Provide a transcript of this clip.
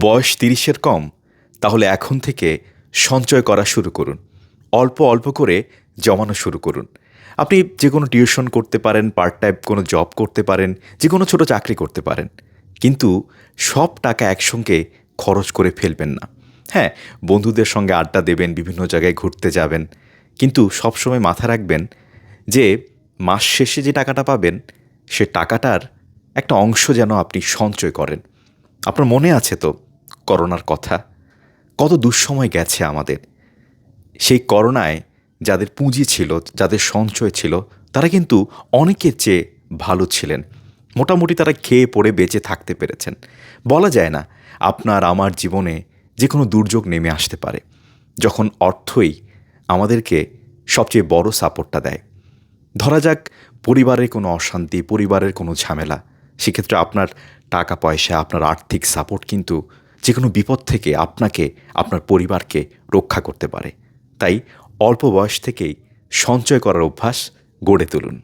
বয়স তিরিশের কম, তাহলে এখন থেকে সঞ্চয় করা শুরু করুন। অল্প অল্প করে জমানো শুরু করুন। আপনি যে কোনো টিউশন করতে পারেন পার্ট টাইম কোনো জব করতে পারেন, যে কোনো ছোটো চাকরি করতে পারেন। কিন্তু সব টাকা একসঙ্গে খরচ করে ফেলবেন না। হ্যাঁ বন্ধুদের সঙ্গে আড্ডা দেবেন, বিভিন্ন জায়গায় ঘুরতে যাবেন। কিন্তু সবসময় মাথা রাখবেন যে, মাস শেষে যে টাকাটা পাবেন, সে টাকাটার একটা অংশ যেন আপনি সঞ্চয় করেন। আপনার মনে আছে তো? করোনার কথা। কত দুঃসময় গেছে আমাদের। সেই করোনায় যাদের পুঁজি ছিল, যাদের সঞ্চয় ছিল, তারা কিন্তু অনেকের চেয়ে ভালো ছিলেন। মোটামুটি তারা খেয়ে পড়ে বেঁচে থাকতে পেরেছেন। বলা যায় না, আপনার আমার জীবনে যে কোনো দুর্যোগ নেমে আসতে পারে, যখন অর্থই আমাদেরকে সবচেয়ে বড় সাপোর্টটা দেয়। ধরা যাক, পরিবারের কোনো অশান্তি, পরিবারের কোনো ঝামেলা, সেক্ষেত্রে আপনার টাকা পয়সা আপনার আর্থিক সাপোর্ট কিন্তু যে কোনো বিপদ থেকে আপনাকে, আপনার পরিবারকে রক্ষা করতে পারে। তাই অল্প বয়স থেকেই সঞ্চয় করার অভ্যাস গড়ে তুলুন।